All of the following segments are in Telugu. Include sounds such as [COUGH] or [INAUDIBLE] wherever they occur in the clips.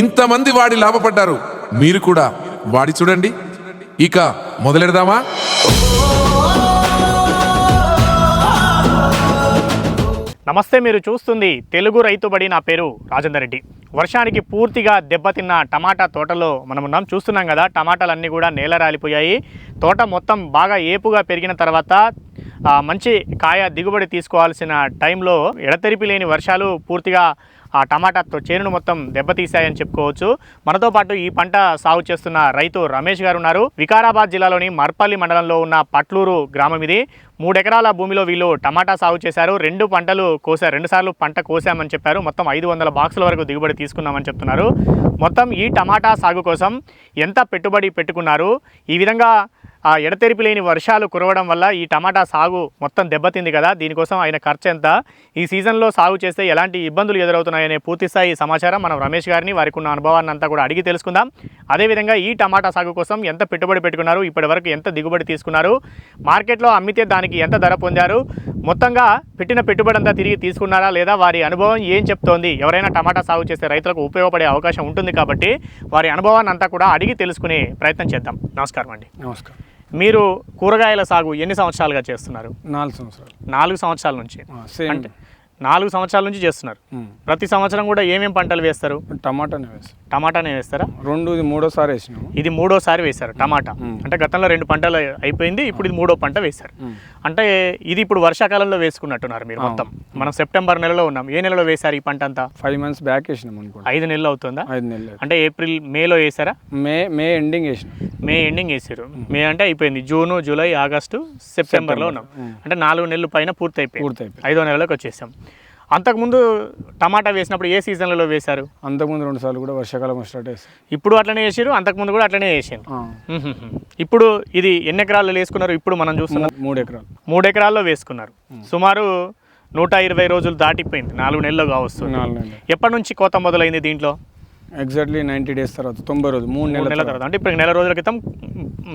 ఇంతమంది వాడి లాభపడ్డారు. మీరు కూడా వాడి చూడండి. ఇక మొదలెడదామా? నమస్తే మీరు చూస్తుంది తెలుగు రైతుబడి నా పేరు రాజేందర్ రెడ్డి. వర్షానికి పూర్తిగా దెబ్బతిన్న టమాటా తోటలో మనం ఉన్నాం. చూస్తున్నాం కదా టమాటాలన్నీ కూడా నేల రాలిపోయాయి. తోట మొత్తం బాగా ఏపుగా పెరిగిన తర్వాత మంచి కాయ దిగుబడి తీసుకోవాల్సిన టైంలో ఎడతెరిపి లేని వర్షాలు పూర్తిగా ఆ టమాటాతో చేనును మొత్తం దెబ్బతీశాయని చెప్పుకోవచ్చు. మనతో పాటు ఈ పంట సాగు చేస్తున్న రైతు రమేష్ గారు ఉన్నారు. వికారాబాద్ జిల్లాలోని మర్పల్లి మండలంలో ఉన్న పట్లూరు గ్రామం ఇది. మూడు ఎకరాల భూమిలో వీళ్ళు టమాటా సాగు చేశారు. రెండు పంటలు కోసారు రెండు సార్లు పంట కోసామని చెప్పారు. మొత్తం ఐదు వందల బాక్సుల వరకు దిగుబడి తీసుకున్నామని చెప్తున్నారు. మొత్తం ఈ టమాటా సాగు కోసం ఎంత పెట్టుబడి పెట్టుకున్నారు? ఈ విధంగా ఆ ఎడతెరిపి లేని వర్షాలు కురవడం వల్ల ఈ టమాటా సాగు మొత్తం దెబ్బతింది కదా. దీనికోసం ఆయన ఖర్చు ఎంత? ఈ సీజన్లో సాగు చేస్తే ఎలాంటి ఇబ్బందులు ఎదురవుతున్నాయనే పూర్తిస్థాయి సమాచారం మనం రమేష్ గారిని వారికి ఉన్న అనుభవాన్ని అంతా కూడా అడిగి తెలుసుకుందాం. అదేవిధంగా ఈ టమాటా సాగు కోసం ఎంత పెట్టుబడి పెట్టుకున్నారు? ఇప్పటి వరకు ఎంత దిగుబడి తీసుకున్నారు? మార్కెట్లో అమ్మితే దానికి ఎంత ధర పొందారు? మొత్తంగా పెట్టిన పెట్టుబడి అంతా తిరిగి తీసుకున్నారా లేదా? వారి అనుభవం ఏం చెప్తోంది? ఎవరైనా టమాటా సాగు చేస్తే రైతులకు ఉపయోగపడే అవకాశం ఉంటుంది కాబట్టి వారి అనుభవాన్ని అంతా కూడా అడిగి తెలుసుకునే ప్రయత్నం చేద్దాం. నమస్కారం అండి. నమస్కారం. మీరు కూరగాయల సాగు ఎన్ని సంవత్సరాలుగా చేస్తున్నారు? నాలుగు సంవత్సరాలు. నాలుగు సంవత్సరాల నుంచి. అంటే నాలుగు సంవత్సరాల నుంచి చేస్తున్నారు. ప్రతి సంవత్సరం కూడా ఏమేం పంటలు వేస్తారు? టమాటానే వేసాం టమాటానే వేస్తారా? రెండు ఇది మూడోసారి వేసినాము. ఇది మూడోసారి వేశారు టమాటా. అంటే గతంలో రెండు పంటలు అయిపోయింది ఇప్పుడు ఇది మూడో పంట వేశారు. అంటే ఇది ఇప్పుడు వర్షాకాలంలో వేసుకున్నట్టున్నారు మీరు మొత్తం. మనం సెప్టెంబర్ నెలలో ఉన్నాం. ఏ నెలలో వేశారు ఈ పంట అంతా? ఫైవ్ మంత్స్ బ్యాక్ వేసినాం అనుకోండి. ఐదు నెలలు అవుతుందా? ఐదు నెలలు అంటే ఏప్రిల్ మేలో వేసారా మే మే ఎండింగ్ వేసినాం. మే ఎండింగ్ వేసారు మే అంటే అయిపోయింది. జూన్ జూలై ఆగస్టు సెప్టెంబర్లో ఉన్నాం. అంటే నాలుగు నెలలు పైన పూర్తి అయిపోయింది ఐదో నెలలోకి వచ్చేసాం. అంతకుముందు టమాటా వేసినప్పుడు ఏ సీజన్లలో వేశారు? అంతకుముందు రెండు సార్లు కూడా వర్షాకాలం స్టార్ట్ వేసాం ఇప్పుడు అట్లనే వేసారు అంతకుముందు కూడా అట్లనే వేసారు ఇప్పుడు ఇది ఎన్ని ఎకరాల్లో వేసుకున్నారు? ఇప్పుడు మనం చూస్తున్నాం. మూడు ఎకరాలు. మూడు ఎకరాల్లో వేసుకున్నారు. సుమారు నూట ఇరవై రోజులు దాటిపోయింది. నాలుగు నెలలు నెలలు. ఎప్పటి నుంచి కోత మొదలైంది దీంట్లో? ఎగ్జాక్ట్లీ నైంటీ డేస్ తర్వాత తొంభై రోజు మూడు నెలల తర్వాత. అంటే ఇప్పుడు నెల రోజుల క్రితం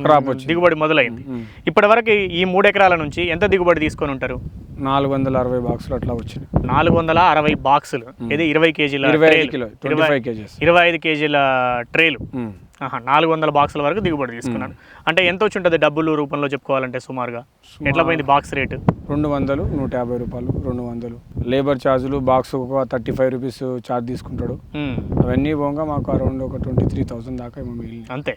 Crop వచ్చింది. దిగుబడి మొదలైంది. ఇప్పటి వరకు ఈ మూడు ఎకరాల నుంచి ఎంత దిగుబడి తీసుకొని ఉంటారు? నాలుగు వందల అరవై బాక్సులు అట్లా వచ్చినాయి. నాలుగు వందల అరవై బాక్సులు. ఇది ఇరవై కేజీల ఇరవై ఐదు. కిలో ఇరవై- కేజీల ట్రేలు. నాలుగు వందల బాక్సుల వరకు దిగుబడి తీసుకున్నాడు. అంటే ఎంత వచ్చి ఉంటుంది డబ్బులు రూపంలో చెప్పుకోవాలంటే సుమారుగా? ఎట్లా పోయింది బాక్స్ రేటు? రెండు వందలు నూట యాభై రూపాయలు రెండు వందలు. లేబర్ ఛార్జులు బాక్స్ ఒక థర్టీ ఫైవ్ రూపీస్ ఛార్జ్ తీసుకుంటాడు. అవన్నీ పోగా మాకు అరౌండ్ ఒక ట్వంటీ త్రీ థౌసండ్ దాకా ఏమో మిగిలింది అంతే.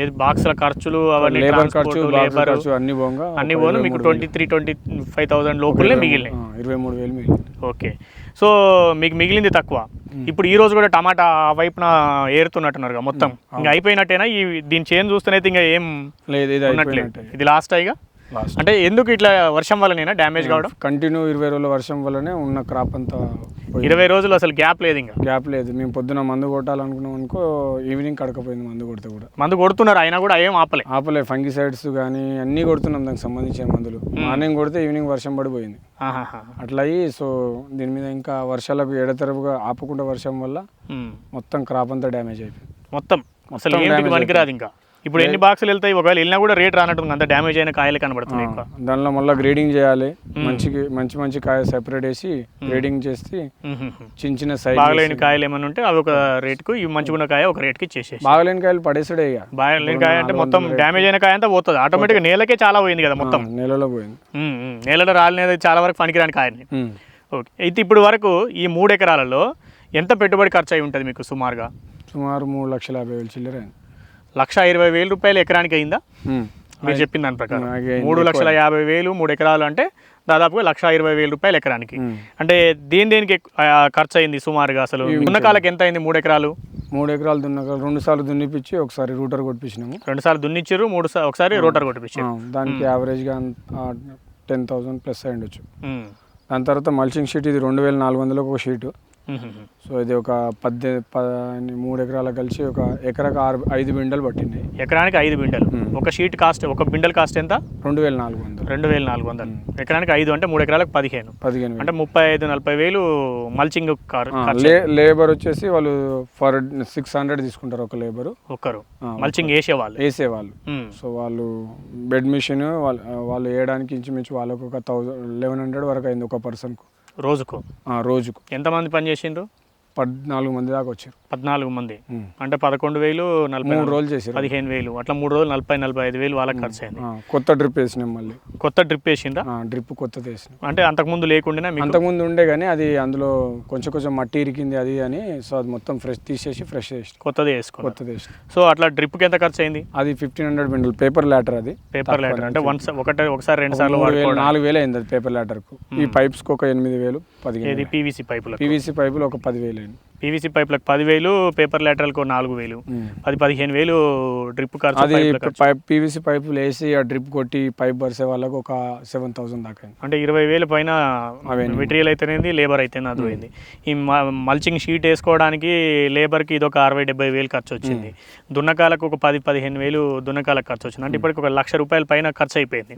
ఏది బాక్సుల ఖర్చులు అవన్నీ లేబర్ ఖర్చు లేబర్ ఖర్చు అన్ని పోగా అన్ని పోను మీకు twenty three twenty five thousand లోపలే మిగిలినాయి. ఇరవై మూడు వేలు మిగిలింది ఓకే. సో మీకు మిగిలింది తక్కువ. ఇప్పుడు ఈ రోజు కూడా టమాటా ఆ వైపున ఏరుతున్నట్టున్నారు మొత్తం. ఇంకా అయిపోయినట్టేనా? ఈ దీని చేను చూస్తేనైతే ఇంకా ఏం లేదు ఇది లాస్ట్ అయిగా అంటే ఎందుకు ఇట్లా వర్షం వల్లనేనా డ్యామేజ్ కావడం? కంటిన్యూ ఇరవై రోజుల వర్షం వల్లనే ఉన్న క్రాప్ అంతా ఇరవై రోజులు అసలు గ్యాప్ లేదు ఇంకా? గ్యాప్ లేదు. మేము పొద్దున మందు కొట్టాలనుకున్నాం అనుకో ఈవినింగ్ కడకపోయింది మందు కొడితే కూడా. మందు కొడుతున్నారు అయినా కూడా ఏం ఆపలే. ఆపలే. ఫంగిసైడ్స్ కానీ అన్నీ కొడుతున్నాం దానికి సంబంధించిన మందులు. మార్నింగ్ కొడితే ఈవినింగ్ వర్షం పడిపోయింది. అట్లా అయ్యి సో దీని మీద ఇంకా వర్షాలకు ఎడతెరపుగా ఆపకుండా వర్షం వల్ల ఉమ్. మొత్తం క్రాప్ అంతా డ్యామేజ్ అయిపోయింది. మొత్తం. అసలు పనికిరాదు ఇంకా? ఇప్పుడు ఎన్ని బాక్సులు వెళ్తాయి? ఒకవేళ వెళ్ళినా కూడా రేట్ రానట్టుంది అంత డ్యామేజ్ అయిన కాయలు కనబడుతున్నాయి దానిలో మళ్ళీ గ్రేడింగ్ చేయాలి. మంచి మంచి మంచి కాయ సెపరేట్ వేసి గ్రేడింగ్ చేసి. చిన్న చిన్న సైజ్ బాగలేని కాయలు ఏమైనా ఉంటే అవి ఒక రేటుకు ఇవి మంచిగా కాయ ఒక రేట్కి ఇచ్చేసేసి బాగలేని కాయలు పడేసాడే ఇక. బాగలేని కాయ అంటే మొత్తం డ్యామేజ్ అయిన కాయ అంతా పోతుంది. ఆటోమేటిక్గా నేలకే చాలా పోయింది కదా మొత్తం. నెలలో పోయింది. నేలలో రాలినది చాలా వరకు పనికిరాని కాయని. ఓకే. అయితే ఇప్పుడు వరకు ఈ మూడు ఎకరాలలో ఎంత పెట్టుబడి ఖర్చు అయి ఉంటుంది మీకు సుమారుగా? సుమారు మూడు లక్షల యాభై వేలు చిల్లర అయింది. లక్ష ఇరవై వేలు రూపాయలు ఎకరానికి అయిందా. మీరు చెప్పిన దాని ప్రకారం. మూడు లక్షల యాభై వేలు మూడు ఎకరాలు అంటే దాదాపుగా లక్ష ఇరవై వేలు రూపాయలు ఎకరానికి. అంటే దేని దేనికి ఖర్చు అయింది సుమారుగా అసలు ఉన్నకాలకు ఎంత అయింది మూడు ఎకరాలు మూడు ఎకరాలు దున్నాక రెండు సార్లు దున్నిపించి ఒకసారి రూటర్ కొట్టించినాము రెండు సార్లు దున్నిచ్చారు మూడు సా- ఒకసారి రోటర్ కొట్టిపించారు ఆ, దానికి యావరేజ్గా టెన్ థౌసండ్ ప్లస్ అయి ఉండొచ్చు ఉమ్. దాని తర్వాత మల్చింగ్ షీట్ ఇది రెండు వేల నాలుగు వందలకు ఒక షీటు. [LAUGHS] సో ఇది ఒక పద్దె మూడు ఎకరాలకు కలిసి ఒక ఎకరకు ఆరు ఐదు బిండలు పట్టినాయి ఎకరానికి ఐదు బిండలు. ఒక షీట్ కాస్ట్ ఒక బిండల్ కాస్ట్ ఎంత? రెండు వేల నాలుగు వందలు. రెండు వేల నాలుగు వందలు. ఎకరానికి ఐదు అంటే మూడు ఎకరాలకు పదిహేను. పదిహేను అంటే ముప్పై ఐదు నలభై వేలు మల్చింగ్ కార్ లేబర్ వచ్చేసి వాళ్ళు ఫర్ సిక్స్ హండ్రెడ్ తీసుకుంటారు ఒక లేబరు. ఒక్కరు ఆ, మల్చింగ్ వేసేవాళ్ళు వేసే వాళ్ళు. ఉమ్. సో వాళ్ళు బెడ్ మిషన్ వాళ్ళు వాళ్ళు వేయడానికి ఇంచుమించు వాళ్ళకు ఒక థౌజండ్ లెవెన్ హండ్రెడ్ వరకు అయింది ఒక పర్సన్కు. రోజుకు? రోజుకు. ఎంతమంది పని చేసిండ్రు పద్నాలుగు మంది దాకా వచ్చారు. పద్నాలుగు మంది. అంటే పదకొండు వేలు నలభై మూడు రోజులు చేసారు పదిహేను వేలు. అట్లా మూడు రోజులు నలభై నలభై ఐదు వేలు వాళ్ళకి ఖర్చు అయింది. కొత్త డ్రిప్ వేసినాం మళ్ళీ. కొత్త డ్రిప్ వేసిందా డ్రిప్ కొత్తది వేసినాం. అంటే అంతకుముందు లేకుండా అంతకుముందు ఉండే కానీ అది అందులో కొంచెం కొంచెం మట్టి ఇరికింది అది అని సో అది మొత్తం ఫ్రెష్ తీసేసి ఫ్రెష్ చేసినాం. కొత్తది వేసుకున్నారు కొత్తది వేసినాం. సో అట్లా డ్రిప్కి ఎంత ఖర్చు అయింది? అది ఫిఫ్టీన్ హండ్రెడ్ బిండల్ పేపర్ లాటర్ అది. పేపర్ లైటర్ అంటే వన్ ఒకటే ఒకసారి రెండు సార్లు నాలుగు వేలు అయింది అది పేపర్ లాటర్కు ఈ పైప్స్కి ఒక ఎనిమిది వేలు. పదిహేను పీవీసీ పైపులకు. పీవీసీ పైపులు ఒక పదివేలు అయింది పీవీసీ పైపులకు పదివేలు పేపర్ లైటర్లకు నాలుగు వేలు. పది పదిహేను వేలు డ్రిప్ ఖర్చు అది పైపుల. పైప్ పీవీసీ పైపులు వేసి ఆ డ్రిప్ కొట్టి పైప్ పరిసే వాళ్ళకు ఒక సెవెన్ థౌసండ్ దాకా అంటే ఇరవై వేలు పైన. మెటీరియల్ అయితేనేది లేబర్ అయితేనే అది పోయింది ఈ మల్చింగ్ షీట్ వేసుకోవడానికి లేబర్కి ఇది ఒక అరవై డెబ్బై వేలు ఖర్చు వచ్చింది. దున్నకాలకు ఒక పది పదిహేను వేలు దున్నకాలకు ఖర్చు వచ్చింది. అంటే ఇప్పటికి ఒక లక్ష రూపాయల పైన ఖర్చు అయిపోయింది.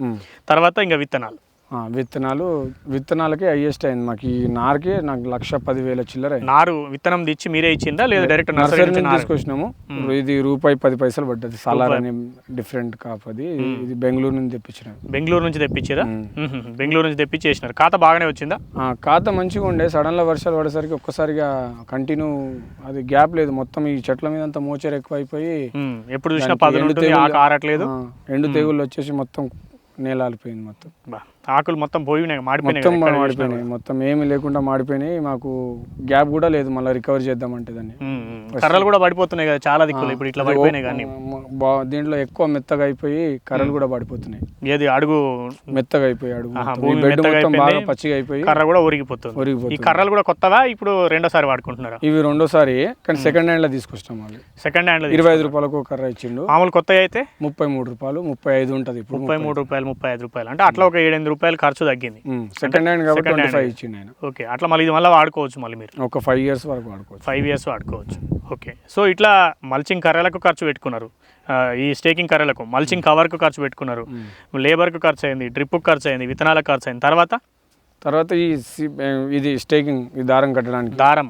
తర్వాత ఇంకా విత్తనాలు. విత్తనాలు విత్తనాలకి హైయెస్ట్ అయింది మాకు. ఈ నారుకి నాకు లక్ష పదివేల చిల్లర నారు విత్తనం తెచ్చి మీరే ఇచ్చిందా? లేదా డైరెక్ట్ నర్సరీ నుంచి తీసుకొచ్చినాము. ఇది రూపాయి పది పైసలు పడ్డది. సాలార్ అని డిఫరెంట్ కాప్ అది. ఇది బెంగళూరు నుంచి తెప్పించిన బెంగళూరు నుంచి తెప్పించారా. బెంగళూరు నుంచి తెప్పించేసినారు. ఖాతా బాగానే వచ్చిందా? ఖాతా మంచిగా ఉండే. సడన్లో వర్షాలు పడేసరికి ఒక్కసారిగా కంటిన్యూ అది గ్యాప్ లేదు. మొత్తం ఈ చెట్ల మీద అంతా మోచర్ ఎక్కువ అయిపోయి. ఎప్పుడు చూసినా ఎండు తెగులు- తెగుళ్ళు వచ్చేసి మొత్తం నేలాలిపోయింది మొత్తం. బా, ఆకులు మొత్తం పోయినాయి మాడిపోయినాయి మొత్తం మాడిపోయినాయి మొత్తం ఏమీ లేకుండా మాడిపోయినాయి. మాకు గ్యాప్ కూడా లేదు మళ్ళీ రికవర్ చేద్దామంటే దాన్ని. కర్రలు కూడా పడిపోతున్నాయి కదా చాలా దిక్కులు. ఇప్పుడు ఇట్లా పడిపోయినాయి కానీ. దీంట్లో ఎక్కువ మెత్తగా అయిపోయి కర్రలు కూడా పడిపోతున్నాయి. ఏది అడుగు? మెత్తగా అయిపోయి అడుగు. ఈ బెడ్ మొత్తం బాగా. పచ్చిగా అయిపోయి కర్ర కూడా ఒరిగిపోతుంది. ఈ ఒరిగిపోతుంది. కర్రలు కూడా కొత్తవా ఇప్పుడు రెండోసారి వాడుకుంటున్నారా? ఇవి రెండోసారి కానీ సెకండ్ హ్యాండ్లో తీసుకొచ్చినాం అవి సెకండ్ హ్యాండ్ ఇరవై ఐదు రూపాయలకు కర్ర ఇచ్చిండు. మామూలు కొత్త అయితే? ముప్పై మూడు రూపాయలు ముప్పై ఐదు ఉంటది ఇప్పుడు ముప్పై మూడు రూపాయలు ముప్పై ఐదు రూపాయలు. అంటే అట్లా ఒక ఏడెనిమిది రూపాయలు ఖర్చు తగ్గింది. సెకండ్ హ్యాండ్ కాబట్టి. ఫైవ్ ఆయన ఓకే అట్లా మళ్ళీ ఇది మళ్ళీ వాడుకోవచ్చు మళ్ళీ మీరు. ఒక ఫైవ్ ఇయర్స్ వరకు వాడుకోవచ్చు. ఫైవ్ ఇయర్స్ వాడుకోవచ్చు. ఓకే సో ఇట్లా మల్చింగ్ కర్రలకు ఖర్చు పెట్టుకున్నారు. ఈ స్టేకింగ్ కర్రలకు మల్చింగ్ కవర్కు ఖర్చు పెట్టుకున్నారు. లేబర్కు ఖర్చు అయింది డ్రిప్కు ఖర్చు అయింది విత్తనాలకు ఖర్చు అయింది. తర్వాత? తర్వాత ఈ ఇది స్టేకింగ్ ఈ దారం కట్టడానికి. దారం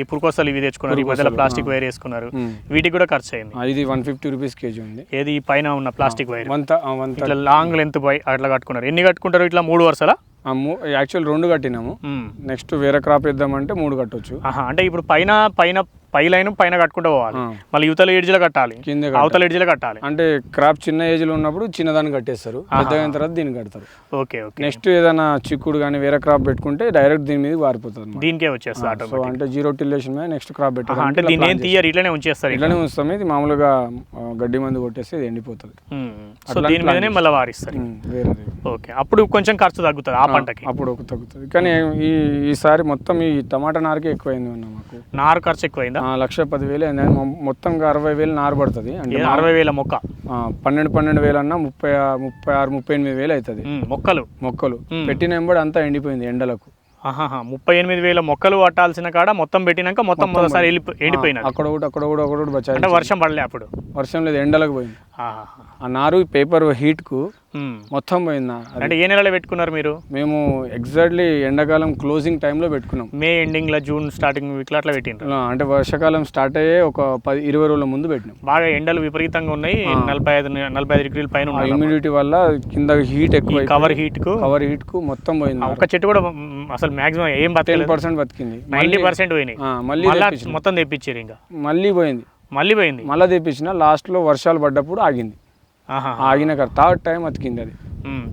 ఈ పురుకొసలు ఇవి తెచ్చుకున్నారు ఈ మధ్యలో ప్లాస్టిక్ వైర్ వేసుకున్నారు. వీటికి కూడా ఖర్చు అయింది. ఇది వన్ ఫిఫ్టీ రూపీస్ కేజీ ఉంది. ఏది ఈ పైన ఉన్న ప్లాస్టిక్ వైర్? ఇట్లా లాంగ్ లెంత్ పై అట్లా కట్టుకున్నారు. ఎన్ని కట్టుకుంటారు? ఇట్లా మూడు వరుసలా? యాక్చువల్ రెండు కట్టినాము. నెక్స్ట్ వేరే క్రాప్ వేద్దామంటే మూడు కట్టొచ్చు. ఆహా, అంటే ఇప్పుడు పైన పైన పై లైన్ పైన కట్టుకుంటూ పోవాలి. మళ్ళీ యువతల ఎడ్జ్లో కట్టాలి. కింద అవతల ఎడ్జ్లో కట్టాలి. అంటే క్రాప్ చిన్న ఏజ్లో ఉన్నప్పుడు చిన్నదాన్ని కట్టేస్తారు. అయిన తర్వాత దీన్ని కడతారు. Okay okay. నెక్స్ట్ ఏదైనా చిక్కుడు కానీ వేరే క్రాప్ పెట్టుకుంటే డైరెక్ట్ దీని మీద పారిపోతుంది అన్నమాట. దీనికే వచ్చేస్తుంది సో అంటే జీరో టిల్లేషన్ మీద నెక్స్ట్ క్రాప్ పెట్టాలి అంటే దీన్ని ఏం తీయరు ఇట్లనే ఉంచేస్తారు. ఇట్లానే ఉంస్తాం ఇది మామూలుగా గడ్డి మందు కొట్టేస్తే ఇది ఎండిపోతుంది. సో దీని మీదనే మళ్ళీ వారిస్తారు. వేరేది. ఓకే అప్పుడు కొంచెం ఖర్చు తగ్గుతుంది ఆ పంటకి. అప్పుడు ఒక తగ్గుతుంది. కానీ ఈ ఈసారి మొత్తం ఈ టమాటా నారుకే ఎక్కువైంది మాకు. నారు ఖర్చు ఎక్కువైందా? లక్ష పదివేలు అయింది మొత్తంగా అరవై వేలు నారు పడుతుంది అంటే అరవై వేల మొక్క పన్నెండు పన్నెండు వేలు అన్న ముప్పై ముప్పై ఆరు ముప్పై ఎనిమిది వేలు అవుతుంది. మొక్కలు మొక్కలు. పెట్టిన ఎంబడి అంతా ఎండిపోయింది ఎండలకు. ముప్పై ఎనిమిది వేల మొక్కలు పట్టాల్సిన కాడ మొత్తం పెట్టినాక మొత్తం మొదటిసారి వెళ్ళి ఎండిపోయినది అక్కడ ఒకటి అక్కడ కూడా అక్కడ ఒకటి అంటే వర్షం పడలే అప్పుడు వర్షం లేదు ఎండలకు పోయింది. ఆ నారు పేపర్ హీట్కు. మొత్తం పోయింది? అంటే ఏ నెలలో పెట్టుకున్నారు మీరు? మేము ఎగ్జాక్ట్లీ ఎండాకాలం క్లోజింగ్ టైంలో పెట్టుకున్నాం. మే ఎండింగ్లో జూన్ స్టార్టింగ్ ఇట్లా అట్లా పెట్టిండ్రు. అంటే వర్షాకాలం స్టార్ట్ అయ్యే ఒక పది ఇరవై రోజుల ముందు పెట్టినాం. బాగా ఎండలు విపరీతంగా ఉన్నాయి. నలభై ఐదు నలభై ఐదు డిగ్రీల పైన హ్యూమిడిటీ వల్ల కింద హీట్ ఎక్కువ కవర్ హీట్కు కవర్ హీట్కు మొత్తం పోయింది ఒక్క చెట్టు కూడా అసలు మాక్సిమం ఏం టెన్ పర్సెంట్ బతికింది. నైంటీ పర్సెంట్ పోయినాయి. మళ్ళీ మొత్తం తెప్పించారు ఇంకా. మళ్ళీ పోయింది. మళ్ళీ పోయింది. మళ్ళీ తెప్పించిన లాస్ట్లో వర్షాలు పడ్డప్పుడు ఆగింది. ఆగినాక థర్డ్ టైం బతికింది అది.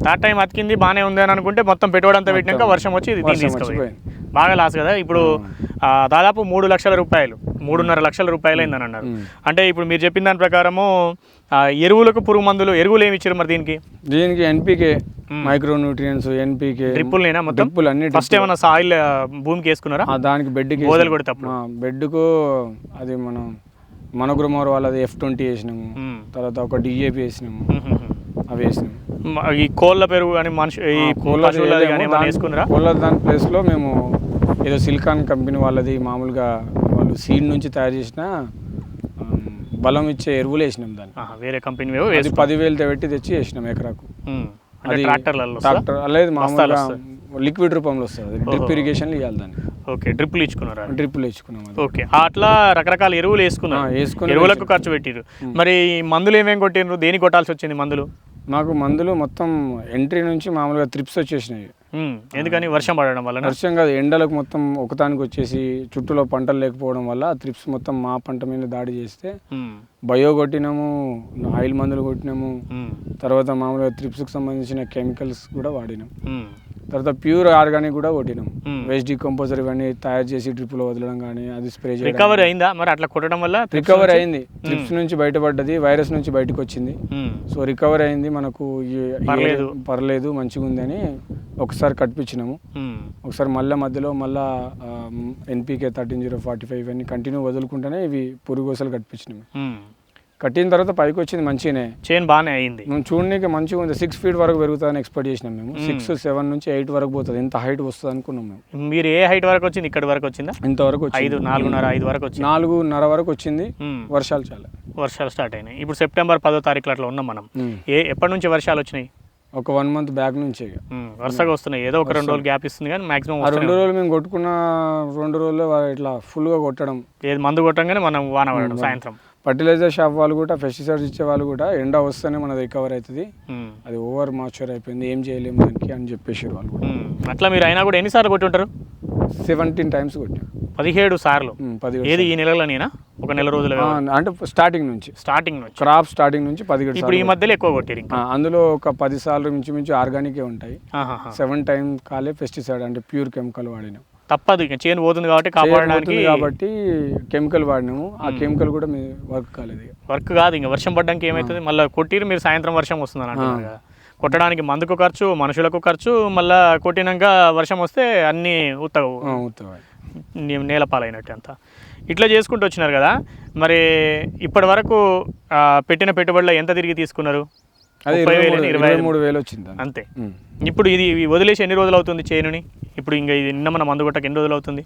థర్డ్ టైం అతికింది బాగానే ఉంది అని అనుకుంటే మొత్తం పెట్టుబడి అంతా పెట్టినాక వర్షం వచ్చి తీసుకుపోయింది. బాగా లాస్ కదా. ఇప్పుడు దాదాపు మూడు లక్షల రూపాయలు మూడున్నర లక్షల రూపాయలు అయిందని అన్నారు. అంటే ఇప్పుడు మీరు చెప్పిన దాని ప్రకారము ఎరువులకు పురుగు మందులు ఎరువులు ఏమి ఇచ్చారు మరి దీనికి? దీనికి ఎన్పికే మైక్రో న్యూట్రియన్స్ ఎన్పికే డ్రిప్పులు నేనా మొత్తం? డ్రిప్పులు అన్ని ఫస్ట్ ఏమైనా సాయిల్ భూమికి వేసుకున్నారా? దానికి బెడ్కి బోదలు కొడేటప్పుడు. బెడ్కు అది మనం మనోగ్రమోర్ వాళ్ళది ఎఫ్ ట్వంటీ వేసినాము. తర్వాత ఒక డిఏపి వేసినాము. అవి వేసినాము. ఈ కోళ్ళ పెరుగు కానీ మనిషి ఈ దాని- వేసుకున్నారా? కోళ్ళ దాని ప్లేస్లో మేము ఏదో సిలికాన్ కంపెనీ వాళ్ళది మామూలుగా వాళ్ళు సీడ్ నుంచి తయారు చేసిన బలం ఇచ్చే ఎరువులు వేసినాం దాన్ని. వేరే కంపెనీ అది పదివేలు పెట్టి తెచ్చి వేసినాం ఎకరాకు. అది? ట్రాక్టర్ లేదు మామూలుగా లిక్విడ్ రూపంలో వస్తుంది. డ్రిప్ ఇరిగేషన్ ఇవ్వాలి దాన్ని. ఓకే డ్రిప్పులు ఇచ్చుకున్నారా? డ్రిప్లు వేసుకున్నాం అది. ఓకే అట్లా రకరకాల ఎరువులు ఆ, వేసుకున్నారు వేసుకొని ఎరువులకు ఖర్చు పెట్టిరు మరి మందులు ఏమేమి కొట్టిండ్రు దేనికి కొట్టాల్సి వచ్చింది మందులు? మాకు మందులు మొత్తం ఎంట్రీ నుంచి మామూలుగా త్రిప్స్ వచ్చేసినాయి. ఎందుకని? వర్షం పడడం వలన వర్షం కాదు ఎండలకు మొత్తం ఒకతానికి వచ్చేసి చుట్టూలో పంటలు లేకపోవడం వల్ల ఆ త్రిప్స్ మొత్తం మా పంట మీద దాడి చేస్తే బయో కొట్టినాము ఆయిల్ మందులు కొట్టినాము తర్వాత మామూలుగా త్రిప్స్కి సంబంధించిన కెమికల్స్ కూడా వాడినాం. తర్వాత ప్యూర్ ఆర్గానిక్ కూడా కొట్టినాం. వేస్ట్ డికంపోజర్ ఇవన్నీ తయారు చేసి డ్రిప్లో వదలడం కానీ అది స్ప్రే చేయడం రికవరీ అయిందా? మరి అట్లా కొట్టడం వల్ల రికవర్ అయింది. ట్రిప్స్ నుంచి బయటపడ్డది వైరస్ నుంచి బయటకు వచ్చింది సో రికవర్ అయింది. మనకు పర్లేదు. పర్లేదు మంచిగా ఉందని ఒకసారి కట్టించినాము ఉమ్, ఒకసారి మళ్ళీ మధ్యలో మళ్ళా NPK thirteen zero forty five ఇవన్నీ కంటిన్యూ వదులుకుంటేనే ఇవి పురుగోసలు కట్టించినాము ఉమ్. కట్టిన తర్వాత పైకి వచ్చింది మంచిగానే చేను బాగానే అయింది. మేము చూడడానికి మంచిగా ఉంది. సిక్స్ ఫీట్ వరకు పెరుగుతుందని ఎక్స్పెక్ట్ చేసినాం మేము. సిక్స్ సెవెన్ నుంచి ఎయిట్ వరకు పోతుంది. ఇంత హైట్ వస్తుంది అనుకున్నాం మేము. మీరు ఏ హైట్ వరకు వచ్చింది? ఇక్కడ వరకు వచ్చిందా? ఇంతవరకు వచ్చింది. ఐదు నాలుగున్నర ఐదు వరకు వచ్చింది. నాలుగున్నర వరకు వచ్చింది. వర్షాలు చాలా. వర్షాలు స్టార్ట్ అయినాయి. ఇప్పుడు సెప్టెంబర్ పదో తారీఖులో అట్లా ఉన్నాం మనం. ఏ ఎప్పటి నుంచి వర్షాలు వచ్చినాయి? ఒక వన్ మంత్ బ్యాక్ నుంచి వరుసగా వస్తున్నాయి. ఏదో ఒక రెండు రోజులు గ్యాప్ ఇస్తుంది కానీ మాక్సిమం రెండు రోజులు మేము కొట్టుకున్న రెండు రోజులు ఇట్లా ఫుల్గా కొట్టడం. ఏది మందు కొట్టంగానే మనం వాన పడడం సాయంత్రం. ఫర్టిలైజర్ షాప్ వాళ్ళు కూడా పెస్టిసైడ్స్ ఇచ్చే వాళ్ళు కూడా ఎండ వస్తేనే మనది రికవర్ అవుతుంది. అది ఓవర్ మాయిశ్చర్ అయిపోయింది ఏం చేయలేము దానికి అని చెప్పేసి వాళ్ళు. అట్లా మీరు అయినా కూడా ఎన్నిసార్లు కొట్టి ఉంటారు సెవెంటీన్ టైమ్స్ కొట్టాం. పదిహేడు సార్లు. ఏది ఈ నెలలోనేనా ఒక నెల రోజులు అంటే స్టార్టింగ్ నుంచి. స్టార్టింగ్ నుంచి. క్రాప్ స్టార్టింగ్ నుంచి పదిహేడు ఇప్పుడు ఈ మధ్యలో ఎక్కువ కొట్టిరు అందులో ఒక పది సార్లు మించుమించు ఆర్గానికే ఉంటాయి. సెవెన్ టైం కాలే పెస్టిసైడ్ అంటే ప్యూర్ కెమికల్ వాడినాం. తప్పదు ఇక. చేను పోతుంది కాబట్టి కాపాడడానికి కాబట్టి కెమికల్ వాడినాము. ఆ కెమికల్ కూడా మీ వర్క్ కాలేదు. వర్క్ కాదు ఇంకా. వర్షం పడ్డానికి ఏమవుతుంది మళ్ళీ కొట్టిరు మీరు సాయంత్రం వర్షం వస్తుంది అని అంటున్నారు కదా. కొట్టడానికి మందుకు ఖర్చు మనుషులకు ఖర్చు మళ్ళీ కొట్టినాక వర్షం వస్తే అన్నీ ఉత్తగవు. నేల పాలైనట్టు అంతా. ఇట్లా చేసుకుంటూ వచ్చినారు కదా. మరి ఇప్పటి వరకు పెట్టిన పెట్టుబడిలో ఎంత తిరిగి తీసుకున్నారు? ముప్పై ఇరవై వేలు, మూడు- ఇరవై వేలు వచ్చింది. అంతే. ఇప్పుడు ఇది వదిలేసి ఎన్ని రోజులు అవుతుంది చేనుని? ఇప్పుడు ఇంకా ఇది నిన్న మన మందు కొట్టక ఎన్ని రోజులు అవుతుంది?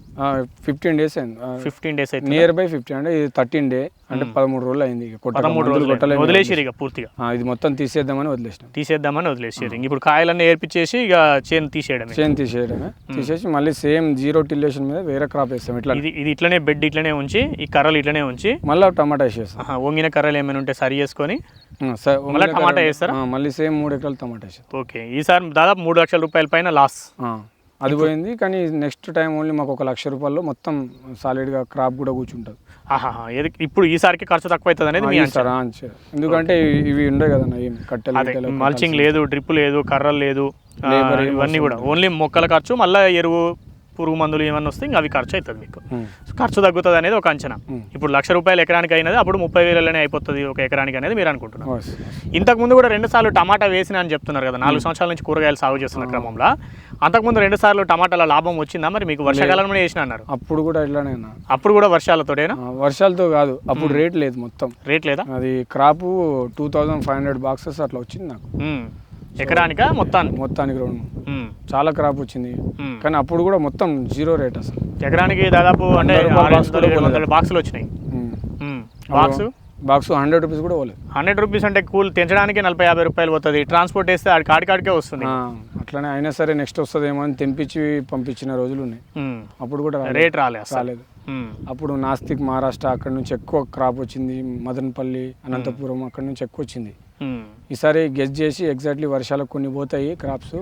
ఫిఫ్టీన్ డేస్ అయింది. ఫిఫ్టీన్ డేస్ అయితే నియర్ బై ఫిఫ్టీన్ అంటే ఇది థర్టీన్ డే అంటే పదమూడు రోజులు అయింది పదమూడు రోజులు కొట్టలేము. వదిలేసిరు ఇక పూర్తిగా. ఇది మొత్తం తీసేద్దామని వదిలేసినాం. తీసేద్దామని వదిలేసారు ఇప్పుడు కాయలన్నీ ఏర్పించేసి ఇక చేను తీసేయడమే. చేను తీసేయడమే. తీసేసి మళ్ళీ సేమ్ జీరో టిల్లేషన్ మీద వేరే క్రాప్ వేస్తాం. ఇట్లా ఇది ఇది ఇట్లనే బెడ్ ఇట్లనే ఉంచి ఈ కర్రలు ఇట్లనే ఉంచి మళ్ళీ టమాటా వేసేస్తాం. వంగిన కర్రలు ఏమైనా ఉంటే సరి చేసుకొని మళ్ళీ టమాటా వేస్తారా? మళ్ళీ సేమ్ మూడు ఎకరాలు టమాటా వేసేస్తాం ఓకే ఈసారి దాదాపు మూడు లక్షల రూపాయల పైన లాస్. అది పోయింది కానీ నెక్స్ట్ టైం ఓన్లీ మాకు ఒక లక్ష రూపాయలు మొత్తం సాలిడ్గా క్రాప్ కూడా కూర్చుంటుంది. ఏది ఇప్పుడు ఈసారికి ఖర్చు తక్కువ అవుతుంది అనేది మీ అంచనా. ఎందుకంటే ఇవి- ఇవి ఉండే కదా ఏం కట్టెలు మల్చింగ్ లేదు డ్రిప్ లేదు కర్రలు లేదు ఇవన్నీ కూడా. ఓన్లీ మొక్కల ఖర్చు మళ్ళీ ఎరువు పురుగు మందులు ఏమన్నా వస్తే ఇంకా అవి ఖర్చు అవుతుంది మీకు. ఖర్చు తగ్గుతుంది అనేది ఒక అంచనా. ఇప్పుడు లక్ష రూపాయలు ఎకరానికి అయినది అప్పుడు ముప్పై వేలలోనే అయిపోతుంది ఒక ఎకరానికి అనేది మీరు అనుకుంటున్నారు. వస్, వస్. ఇంతకు ముందు కూడా రెండు సార్లు టమాటా వేసిన అని చెప్తున్నారు కదా నాలుగు సంవత్సరాల నుంచి కూరగాయలు సాగు చేస్తున్న క్రమంలో. అంతకుముందు రెండు సార్లు టమాటాల లాభం వచ్చిందా? మరి మీకు వర్షాకాలంలో వేసిన అన్నారు. అప్పుడు కూడా ఇట్లానే. అప్పుడు కూడా వర్షాలతోటేనా? వర్షాలతో కాదు. అప్పుడు రేట్ లేదు మొత్తం. రేట్ లేదా? అది crop two thousand five hundred boxes అట్లా వచ్చింది నాకు. ఎకరానికా మొత్తానికి? మొత్తానికి రెండు. ఉమ్. చాలా క్రాప్ వచ్చింది. ఉమ్. కానీ అప్పుడు కూడా మొత్తం జీరో రేట్ అసలు. ఎకరానికి దాదాపు అంటే కూడా బాక్సులు వచ్చినాయి. బాక్స్ బాక్స్ హండ్రెడ్ రూపీస్ కూడా పోలేదు. హండ్రెడ్ రూపీస్ అంటే కూల్ తెంచడానికి నలభై యాభై రూపాయలు పోతుంది. ట్రాన్స్పోర్ట్ వేస్తే అది కాడికాడికే వస్తుంది. ఆ, అట్లనే అయినా సరే నెక్స్ట్ వస్తుందేమో అని తెంపించి పంపించిన రోజులు ఉన్నాయి. ఉమ్. అప్పుడు కూడా రాలేదు. రేట్ రాలేదు. ఉమ్. అప్పుడు నాస్తిక్ మహారాష్ట్ర అక్కడ నుంచి ఎక్కువ క్రాప్ వచ్చింది. మదనపల్లి అనంతపురం అక్కడ నుంచి ఎక్కువ వచ్చింది. ఈసారి గెస్ చేసి ఎగ్జాక్ట్లీ వర్షాలకు కొన్ని పోతాయి క్రాప్స్.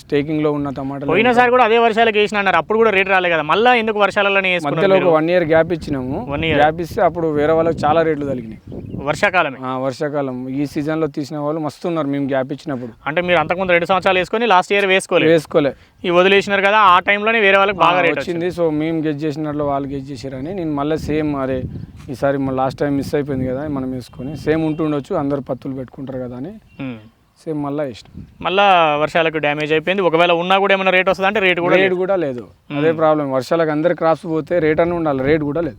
స్టేకింగ్లో ఉన్న టమాటాలు పోయినసారి కూడా అదే వర్షాలకు వేసిన అన్నారు. అప్పుడు కూడా రేట్ రాలే కదా. మళ్ళీ ఎందుకు వర్షాలలోనే మధ్యలో ఒక వన్ ఇయర్ గ్యాప్ ఇచ్చినాము. One year. గ్యాప్ ఇస్తే అప్పుడు వేరే వాళ్ళకి చాలా రేట్లు తగిలినాయి. ఆ, వర్షాకాలం. ఈ సీజన్లో తీసిన వాళ్ళు మస్తు ఉన్నారు మేము గ్యాప్ ఇచ్చినప్పుడు. అంటే మీరు అంతకుముందు రెండు సంవత్సరాలు వేసుకొని లాస్ట్ ఇయర్ వేసుకోలేదు. వేసుకోలే. ఈ వదిలేసినారు కదా ఆ టైంలోనే వేరే వాళ్ళకి బాగా రేట్ వచ్చింది. సో మేము గెస్ చేసినట్లు వాళ్ళు గెస్ చేసారని నేను మళ్ళీ సేమ్ అరే ఈసారి లాస్ట్ టైం మిస్ అయిపోయింది కదా మనం వేసుకొని సేమ్ ఉంటుండొచ్చు అందరు పత్తులు పెట్టుకుంటారు కదా అని. సేమ్ మళ్ళీ ఇష్టం. మళ్ళా వర్షాలకు డ్యామేజ్ అయిపోయింది. ఒకవేళ ఉన్నా కూడా ఏమైనా రేట్ వస్తుంది అంటే రేట్ కూడా రేట్ కూడా లేదు. అదే ప్రాబ్లం వర్షాలకు అందరు క్రాప్స్ పోతే రేట్ అని ఉండాలి. రేట్ కూడా లేదు.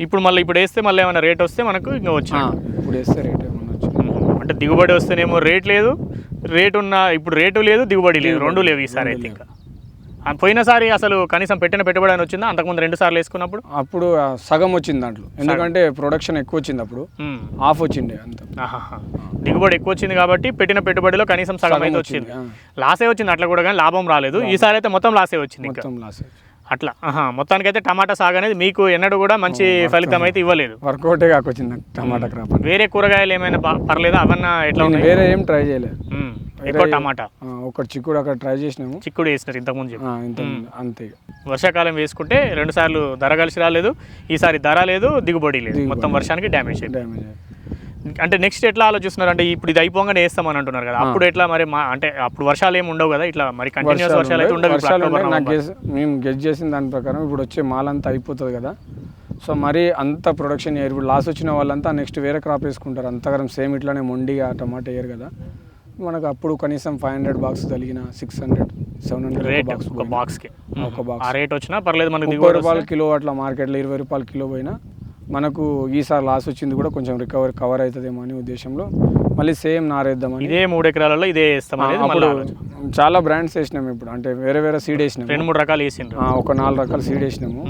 ఇప్పుడు మళ్ళీ ఇప్పుడు వేస్తే మళ్ళీ ఏమైనా రేట్ వస్తే మనకు ఇంకా ఆ, వచ్చింది ఇప్పుడు వేస్తే రేట్ ఏమన్నా వచ్చింది అంటే దిగుబడి వస్తేనేమో రేట్ లేదు. రేట్ ఉన్న ఇప్పుడు రేటు లేదు దిగుబడి లేదు. రెండు లేవు ఈసారి అయితే ఇంకా. పోయినసారి అసలు కనీసం పెట్టిన పెట్టుబడి అని వచ్చిందా? అంతకుముందు రెండు సార్లు వేసుకున్నప్పుడు? అప్పుడు సగం వచ్చింది దాంట్లో. ఎందుకంటే ప్రొడక్షన్ ఎక్కువ వచ్చింది అప్పుడు. ఆఫ్ వచ్చిండే అంత. దిగుబడి ఎక్కువ వచ్చింది కాబట్టి పెట్టిన పెట్టుబడిలో కనీసం సగం అయితే వచ్చింది. లాసే వచ్చింది అట్లా కూడా కానీ లాభం రాలేదు. ఈసారి అయితే మొత్తం లాసే వచ్చింది మొత్తం లాస్ అట్లా. ఆహా మొత్తానికైతే టమాటా సాగు అనేది మీకు ఎన్నడూ కూడా మంచి ఫలితం అయితే ఇవ్వలేదు. వర్కౌటే కాకొచ్చింది టమాటా క్రాప్ వేరే కూరగాయలు ఏమైనా పర్లేదా? అవన్నా ఎట్లా నేను ఉన్నాయి? వేరే ఏం ట్రై చేయలేదు. ఎక్కువ టమాటా? ఒకటి చిక్కుడు అక్కడ ట్రై చేసినాము. చిక్కుడు వేసినారు ఇంతకుముందు అంతే వర్షాకాలం వేసుకుంటే రెండు సార్లు ధర కలిసి రాలేదు. ఈసారి ధర లేదు దిగుబడి లేదు. మొత్తం వర్షానికి డ్యామేజ్ డ్యామేజ్ అంటే నెక్స్ట్ ఎట్లా ఆలోచిస్తున్నారు అంటే ఇప్పుడు ఇది అయిపోగానే వేస్తామని అంటున్నారు కదా. అప్పుడు ఎట్లా మరి మా అంటే అప్పుడు వర్షాలు ఏమి ఉండవు కదా ఇట్లా మరి కంటిన్యూస్ వర్షాలు అయితే ఉండవు మేము గెస్ చేసిన దాని ప్రకారం ఇప్పుడు వచ్చే మాల్ అంతా అయిపోతుంది కదా. సో మరి అంత ప్రొడక్షన్ చేయరు ఇప్పుడు లాస్ వచ్చిన వాళ్ళంతా నెక్స్ట్ వేరే క్రాప్ వేసుకుంటారు. అంతగానం సేమ్ ఇట్లానే మొండిగా టమాటా వేయరు కదా. మనకు అప్పుడు కనీసం ఫైవ్ హండ్రెడ్ బాక్స్ కలిగిన six hundred seven hundred rate box ఒక బాక్స్కి. ఒక బాక్స్ ఆ రేట్ వచ్చినా పర్లేదు మనకి దిగుబడి రూపాయల కిలో అట్లా మార్కెట్లో ఇరవై రూపాయల కిలో పోయినా మనకు ఈసారి లాస్ వచ్చింది కూడా కొంచెం రికవర్ కవర్ అవుతుందేమో అనే ఉద్దేశంలో మళ్ళీ సేమ్ నారేద్దామని. ఇదే మూడు ఎకరాలలో ఇదే అప్పుడు. చాలా బ్రాండ్స్ వేసినాం ఇప్పుడు. అంటే వేరే వేరే సీడ్ వేసినాము. రెండు మూడు రకాలు ఆ, ఒక నాలుగు రకాల సీడ్ వేసినాము.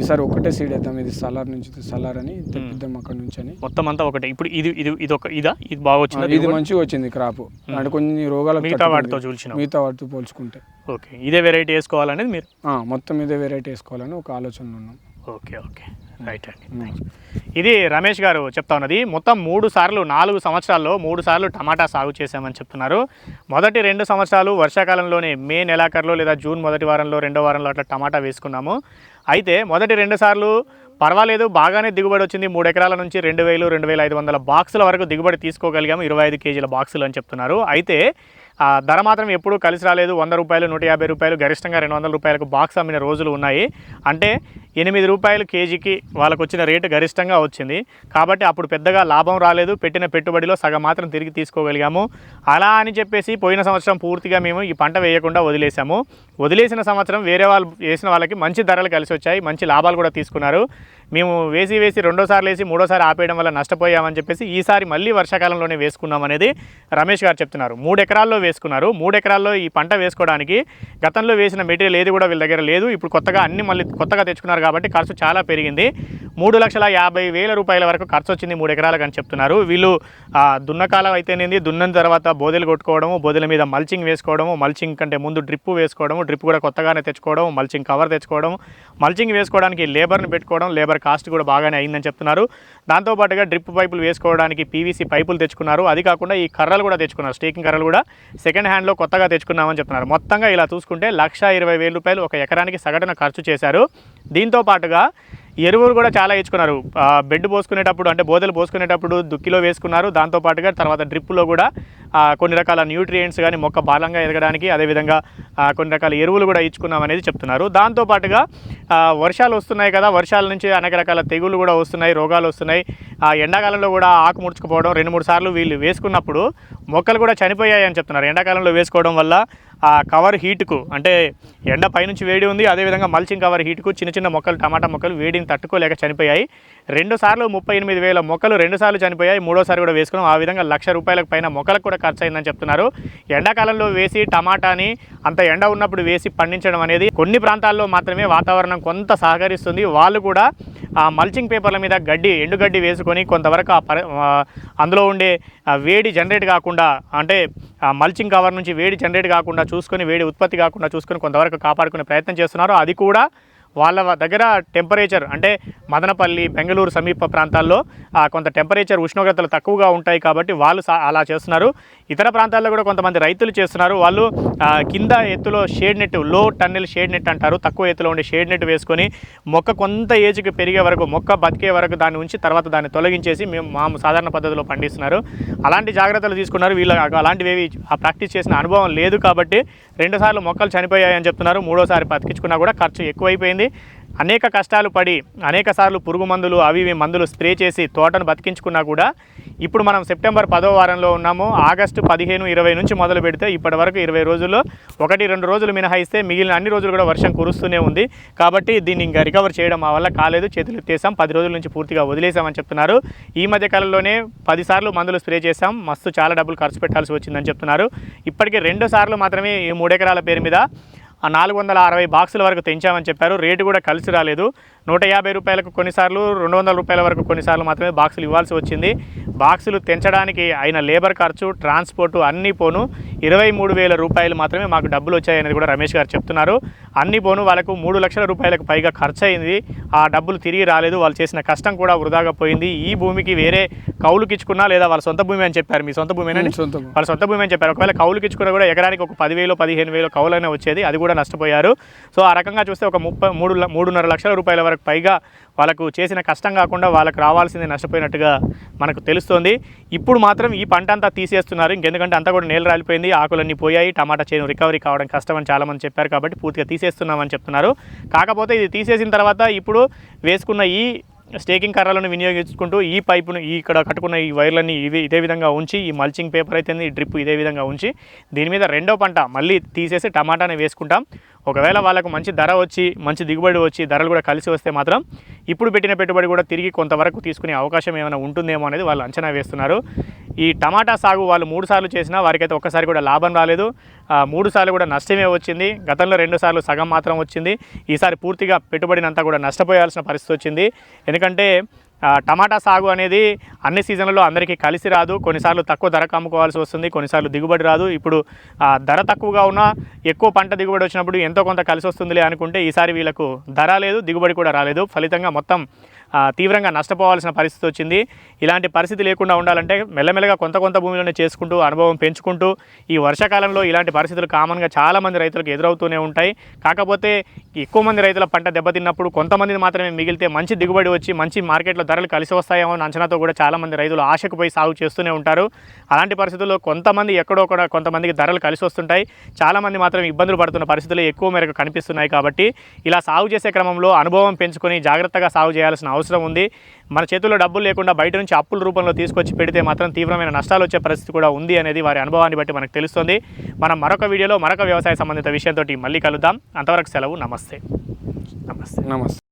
ఈసారి ఒకటే సీడ్ వేద్దాం. ఇది సలార్ నుంచి సలార్ అని తెప్పిద్దాం అక్కడ నుంచి అని. మొత్తం అంతా ఒకటే. ఇప్పుడు ఇది ఇది ఇది ఒక ఇదా? ఇది బాగా వచ్చిందా? ఇది మంచిగా వచ్చింది క్రాప్ అంటే కొన్ని రోగాలకు మిగతా. వాటితో చూసినాం మిగతా వాటితో పోల్చుకుంటే. ఓకే. ఇదే వెరైటీ వేసుకోవాలనేది మీరు? మొత్తం ఇదే వెరైటీ వేసుకోవాలని ఒక ఆలోచనలో ఉన్నాం. Okay okay. రైట్ అండి mm. ఇది రమేష్ గారు చెప్తా ఉన్నది. మొత్తం మూడు సార్లు నాలుగు సంవత్సరాల్లో మూడు సార్లు టమాటా సాగు చేశామని చెప్తున్నారు. మొదటి రెండు సంవత్సరాలు వర్షాకాలంలోనే మే నెలాఖరులో లేదా జూన్ మొదటి వారంలో రెండో వారంలో అట్లా టమాటా వేసుకున్నాము. అయితే మొదటి రెండు సార్లు పర్వాలేదు బాగానే దిగుబడి వచ్చింది. మూడు ఎకరాల నుంచి రెండు వేలు రెండు వేల ఐదు వందల బాక్సుల వరకు దిగుబడి తీసుకోగలిగాము. ఇరవై ఐదు కేజీల బాక్సులు అని చెప్తున్నారు. అయితే ఆ ధర మాత్రం ఎప్పుడూ కలిసి రాలేదు. వంద రూపాయలు నూట యాభై రూపాయలు గరిష్టంగా రెండు వందల రూపాయలకు బాక్స్ అమ్మిన రోజులు ఉన్నాయి. అంటే ఎనిమిది రూపాయలు కేజీకి వాళ్ళకు వచ్చిన రేటు గరిష్టంగా వచ్చింది. కాబట్టి అప్పుడు పెద్దగా లాభం రాలేదు. పెట్టిన పెట్టుబడిలో సగం మాత్రం తిరిగి తీసుకోగలిగాము. అలా అని చెప్పేసి పోయిన సంవత్సరం పూర్తిగా మేము ఈ పంట వేయకుండా వదిలేసాము వదిలేసిన సంవత్సరం వేరే వాళ్ళు వేసిన వాళ్ళకి మంచి ధరలు కలిసి వచ్చాయి. మంచి లాభాలు కూడా తీసుకున్నారు. మేము వేసి వేసి రెండోసారి వేసి మూడోసారి ఆపేయడం వల్ల నష్టపోయామని చెప్పేసి ఈసారి మళ్ళీ వర్షాకాలంలోనే వేసుకున్నాం అనేది రమేష్ గారు చెప్తున్నారు. మూడు ఎకరాల్లో వేసుకున్నారు. మూడు ఎకరాల్లో ఈ పంట వేసుకోవడానికి గతంలో వేసిన మెటీరియల్ ఏది కూడా వీళ్ళ దగ్గర లేదు. ఇప్పుడు కొత్తగా అన్ని మళ్ళీ కొత్తగా తెచ్చుకున్నారు కాబట్టి ఖర్చు చాలా పెరిగింది. మూడు లక్షల యాభై వేల రూపాయల వరకు ఖర్చు వచ్చింది మూడు ఎకరాలకు అని చెప్తున్నారు. వీళ్ళు దున్నకాలం అయితేనేది దున్నిన తర్వాత బోదెలు కొట్టుకోవడము బోదెల మీద మల్చింగ్ వేసుకోవడము మల్చింగ్ కంటే ముందు డ్రిప్ వేసుకోవడము డ్రిప్ కూడా కొత్తగానే తెచ్చుకోవడం మల్చింగ్ కవర్ తెచ్చుకోవడం మల్చింగ్ వేసుకోవడానికి లేబర్ని పెట్టుకోవడం లేబర్ కాస్ట్ కూడా బాగానే అయిందని చెప్తున్నారు. దాంతోపాటుగా డ్రిప్ పైపులు వేసుకోవడానికి పీవీసీ పైపులు తెచ్చుకున్నారు. అది కాకుండా ఈ కర్రలు కూడా తెచ్చుకున్నారు. స్టేకింగ్ కర్రలు కూడా సెకండ్ హ్యాండ్లో కొత్తగా తెచ్చుకున్నామని చెప్తున్నారు. మొత్తంగా ఇలా చూసుకుంటే లక్ష ఇరవై వేల రూపాయలు ఒక ఎకరానికి సగటున ఖర్చు చేశారు. దీంతో పాటుగా ఎరువులు కూడా చాలా ఇచ్చుకున్నారు బెడ్ పోసుకునేటప్పుడు అంటే బోదెలు పోసుకునేటప్పుడు దుక్కిలో వేసుకున్నారు. దాంతోపాటుగా తర్వాత డ్రిప్లో కూడా కొన్ని రకాల న్యూట్రియంట్స్ కానీ మొక్క బలంగా ఎదగడానికి అదేవిధంగా కొన్ని రకాల ఎరువులు కూడా ఇచ్చుకున్నాం అనేది చెప్తున్నారు. దాంతోపాటుగా వర్షాలు వస్తున్నాయి కదా వర్షాల నుంచి అనేక రకాల తెగుళ్ళు కూడా వస్తున్నాయి రోగాలు వస్తున్నాయి. ఆ ఎండాకాలంలో కూడా ఆకు ముడుచుకుపోవడం రెండు మూడు సార్లు వీళ్ళు వేసుకున్నప్పుడు మొక్కలు కూడా చనిపోయాయి అని చెప్తున్నారు. ఎండాకాలంలో వేసుకోవడం వల్ల ఆ కవర్ హీట్కు అంటే ఎండ పైనుంచి వేడి ఉంది అదేవిధంగా మల్చింగ్ కవర్ హీట్కు చిన్న చిన్న మొక్కలు టమాటా మొక్కలు వేడిని తట్టుకోలేక చనిపోయాయి. రెండు సార్లు ముప్పై ఎనిమిది వేల మొక్కలు రెండు సార్లు చనిపోయాయి. మూడోసారి కూడా వేసుకున్నాం. ఆ విధంగా లక్ష రూపాయలకు పైన మొక్కలకు కూడా ఖర్చు అయిందని చెప్తున్నారు. ఎండాకాలంలో వేసి టమాటాని అంత ఎండ ఉన్నప్పుడు వేసి పండించడం అనేది కొన్ని ప్రాంతాల్లో మాత్రమే వాతావరణం కొంత సహకరిస్తుంది. వాళ్ళు కూడా ఆ మల్చింగ్ పేపర్ల మీద గడ్డి ఎండుగడ్డి వేసుకొని కొంతవరకు ఆ పరి అందులో ఉండే వేడి జనరేట్ కాకుండా అంటే ఆ మల్చింగ్ కవర్ నుంచి వేడి జనరేట్ కాకుండా చూసుకొని వేడి ఉత్పత్తి కాకుండా చూసుకొని కొంతవరకు కాపాడుకునే ప్రయత్నం చేస్తున్నారు. అది కూడా వాళ్ళ దగ్గర టెంపరేచర్ అంటే మదనపల్లి బెంగళూరు సమీప ప్రాంతాల్లో కొంత టెంపరేచర్ ఉష్ణోగ్రతలు తక్కువగా ఉంటాయి కాబట్టి వాళ్ళు సా- అలా చేస్తున్నారు. ఇతర ప్రాంతాల్లో కూడా కొంతమంది రైతులు చేస్తున్నారు. వాళ్ళు కింద ఎత్తులో షేడ్ నెట్లో టన్నెల్ షేడ్ నెట్ అంటారు. తక్కువ ఎత్తులో ఉండే షేడ్ నెట్ వేసుకొని మొక్క కొంత ఏజ్కి పెరిగే వరకు మొక్క బతికే వరకు దాన్ని ఉంచి తర్వాత దాన్ని తొలగించేసి మేము మా సాధారణ పద్ధతిలో పండిస్తున్నారు. అలాంటి జాగ్రత్తలు తీసుకున్నారు. వీళ్ళు అలాంటివి ఏవి ఆ ప్రాక్టీస్ చేసిన అనుభవం లేదు కాబట్టి రెండుసార్లు మొక్కలు చనిపోయాయని చెప్తున్నారు. మూడోసారి బతికించుకున్నా కూడా ఖర్చు ఎక్కువైపోయింది. అనేక కష్టాలు పడి అనేక సార్లు పురుగు మందులు అవి ఇవి మందులు స్ప్రే చేసి తోటను బతికించుకున్నా కూడా ఇప్పుడు మనం సెప్టెంబర్ పదో వారంలో ఉన్నాము. ఆగస్టు పదిహేను ఇరవై నుంచి మొదలు పెడితే ఇప్పటి వరకు ఇరవై రోజుల్లో ఒకటి రెండు రోజులు మినహాయిస్తే మిగిలిన అన్ని రోజులు కూడా వర్షం కురుస్తూనే ఉంది. కాబట్టి దీన్ని ఇంకా రికవర్ చేయడం మా వల్ల కాలేదు. చేతులు ఎత్తేసాం. పది రోజుల నుంచి పూర్తిగా వదిలేసామని చెప్తున్నారు. ఈ మధ్య కాలంలోనే పదిసార్లు మందులు స్ప్రే చేసాం మస్తు చాలా డబ్బులు ఖర్చు పెట్టాల్సి వచ్చిందని చెప్తున్నారు. ఇప్పటికే రెండు సార్లు మాత్రమే ఈ మూడెకరాల పేరు మీద నాలుగు వందల అరవై బాక్సుల వరకు తెంచామని చెప్పారు. రేటు కూడా కలిసి రాలేదు. నూట యాభై రూపాయలకు కొన్నిసార్లు రెండు వందల రూపాయల వరకు కొన్నిసార్లు మాత్రమే బాక్సులు ఇవ్వాల్సి వచ్చింది. బాక్సులు తెంచడానికి అయిన లేబర్ ఖర్చు ట్రాన్స్పోర్టు అన్నీ పోను. ఇరవై మూడు వేల రూపాయలు మాత్రమే మాకు డబ్బులు వచ్చాయనేది కూడా రమేష్ గారు చెప్తున్నారు. అన్ని పోను వాళ్ళకు మూడు లక్షల రూపాయలకు పైగా ఖర్చు అయింది ఆ డబ్బులు తిరిగి రాలేదు వాళ్ళు చేసిన కష్టం కూడా వృధాగా పోయింది. ఈ భూమికి వేరే కౌలుకి ఇచ్చుకున్నా లేదా వాళ్ళ సొంత భూమి అని చెప్పారు మీ సొంత భూమి. వాళ్ళ సొంత భూమి అని చెప్పారు. ఒకవేళ కౌలుకి ఇచ్చుకున్నా కూడా ఎకరానికి ఒక పదివేలు పదిహేను వేలు కౌలైనా వచ్చేది. అది కూడా నష్టపోయారు. సో ఆ రకంగా చూస్తే ఒక ముప్పై మూడు మూడున్నర లక్షల రూపాయల వరకు పైగా వాళ్ళకు చేసిన కష్టం కాకుండా వాళ్ళకు రావాల్సింది నష్టపోయినట్టుగా మనకు తెలుస్తోంది. ఇప్పుడు మాత్రం ఈ పంట అంతా తీసేస్తున్నారు. ఇంకెందుకంటే అంతా కూడా నేల రాలిపోయింది. ఆకులన్నీ పోయాయి. టమాటా చేను రికవరీ కావడం కష్టమని చాలామంది చెప్పారు కాబట్టి పూర్తిగా తీసేస్తున్నామని చెప్తున్నారు. కాకపోతే ఇది తీసేసిన తర్వాత ఇప్పుడు వేసుకున్న ఈ స్టేకింగ్ కర్రలను వినియోగించుకుంటూ ఈ పైపును ఈ ఇక్కడ కట్టుకున్న ఈ వైర్లన్నీ ఇవి ఇదే విధంగా ఉంచి ఈ మల్చింగ్ పేపర్ అయితే ఈ డ్రిప్ ఇదే విధంగా ఉంచి దీని మీద రెండో పంట మళ్ళీ తీసేసి టమాటాని వేసుకుంటాం. ఒకవేళ వాళ్ళకు మంచి ధర వచ్చి మంచి దిగుబడి వచ్చి ధరలు కూడా కలిసి వస్తే మాత్రం ఇప్పుడు పెట్టిన పెట్టుబడి కూడా తిరిగి కొంతవరకు తీసుకునే అవకాశం ఏమైనా ఉంటుందేమో అనేది వాళ్ళు అంచనా వేస్తున్నారు. ఈ టమాటా సాగు వాళ్ళు మూడు సార్లు చేసినా వారికైతే ఒక్కసారి కూడా లాభం రాలేదు. మూడు సార్లు కూడా నష్టమే వచ్చింది. గతంలో రెండు సార్లు సగం మాత్రం వచ్చింది. ఈసారి పూర్తిగా పెట్టుబడినంతా కూడా నష్టపోయాల్సిన పరిస్థితి వచ్చింది. ఎందుకంటే టమాటా సాగు అనేది అన్ని సీజన్లలో అందరికీ కలిసి రాదు. కొన్నిసార్లు తక్కువ ధరకు అమ్ముకోవాల్సి వస్తుంది కొన్నిసార్లు దిగుబడి రాదు. ఇప్పుడు ధర తక్కువగా ఉన్నా ఎక్కువ పంట దిగుబడి వచ్చినప్పుడు ఎంతో కొంత కలిసి వస్తుందిలే అనుకుంటే ఈసారి వీళ్ళకు ధర లేదు దిగుబడి కూడా రాలేదు. ఫలితంగా మొత్తం తీవ్రంగా నష్టపోవాల్సిన పరిస్థితి వచ్చింది. ఇలాంటి పరిస్థితి లేకుండా ఉండాలంటే మెల్లమెల్లగా కొంత కొంత భూమిలోనే చేసుకుంటూ అనుభవం పెంచుకుంటూ ఈ వర్షాకాలంలో ఇలాంటి పరిస్థితులు కామన్గా చాలామంది రైతులకు ఎదురవుతూనే ఉంటాయి. కాకపోతే ఎక్కువ మంది రైతుల పంట దెబ్బతిన్నప్పుడు కొంతమంది మాత్రమే మిగిలితే మంచి దిగుబడి వచ్చి మంచి మార్కెట్లో ధరలు కలిసి వస్తాయేమో అని అంచనాతో కూడా చాలామంది రైతులు ఆశకు పోయి సాగు చేస్తూనే ఉంటారు. అలాంటి పరిస్థితుల్లో కొంతమంది ఎక్కడో కూడా కొంతమందికి ధరలు కలిసి వస్తుంటాయి. చాలామంది మాత్రం ఇబ్బందులు పడుతున్న పరిస్థితులు ఎక్కువ మేరకు కనిపిస్తున్నాయి కాబట్టి ఇలా సాగు చేసే క్రమంలో అనుభవం పెంచుకొని జాగ్రత్తగా సాగు చేయాల్సిన అవసరం ఉంది. మన చేతుల్లో డబ్బులు లేకుండా బయట నుంచి అప్పుల రూపంలో తీసుకొచ్చి పెడితే మాత్రం తీవ్రమైన నష్టాలు వచ్చే పరిస్థితి కూడా ఉంది అనేది వారి అనుభవాన్ని బట్టి మనకు తెలుస్తుంది. మనం మరొక వీడియోలో మరొక వ్యవసాయ సంబంధిత విషయంతో మళ్ళీ కలుద్దాం. అంతవరకు సెలవు. నమస్తే. నమస్తే. నమస్తే.